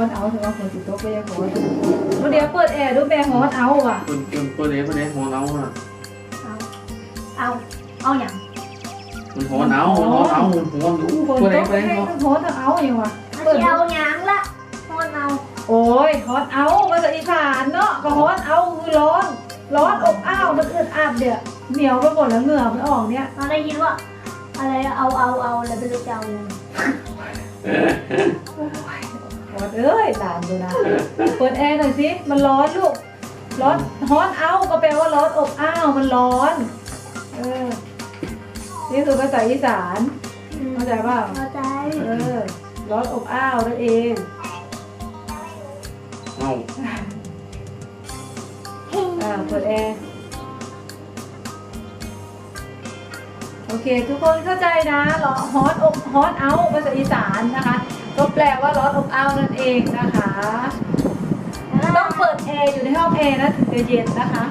อนเอาถึงว่าฝนสิตกก็ยังร้อนเดี๋ยวเปิดแอร์ดูแม่ร้อนเอาว่ะคนคนคนเนี้คนเนี้หัวเนาอะเอาเอาอย่างมันหัวเนาหัวเนาหัวดูฝนคนตเนี้กคนให้เนี้มันร้อนทั้งเอาอย่างว่ะเอาสิเอาอย่างละพอนเอาโอ้ยร้อนเอาภาษาอีสานเนาะก็ร้อนเอาคือร้อน ร้อนอบอ้าวมันอึดอัดเดี๋ยวเหนียวไปหมดแล้วเหงื่อมันออกเนี่ยเราได้ยินว่าอะไรเอาเอาเอาแล้วไม่รู้จะเอายังไงร้อน เอ้ยหลานดูนะเปิดแอร์หน่อยสิมันร้อนลูกร้อนร้อนเอาก็แปลว่าร้อนอบอ้าวมันร้อนเออนี่คือภาษาอีสานเข้าใจเปล่าเข้าใจเออร้อนอบอ้าวนั่นเองเอาอ่าเปิดแอร์โอเค ทุกคนเข้าใจนะร้อนฮอตอบฮอตเอาภาษาอีสานนะคะก็แป ลว่าร้อนอบอ้าวนั่นเองนะคะ ต้องเปิดแอร์อยู่ในห้องแอร์นะถึงจะเย็นนะคะ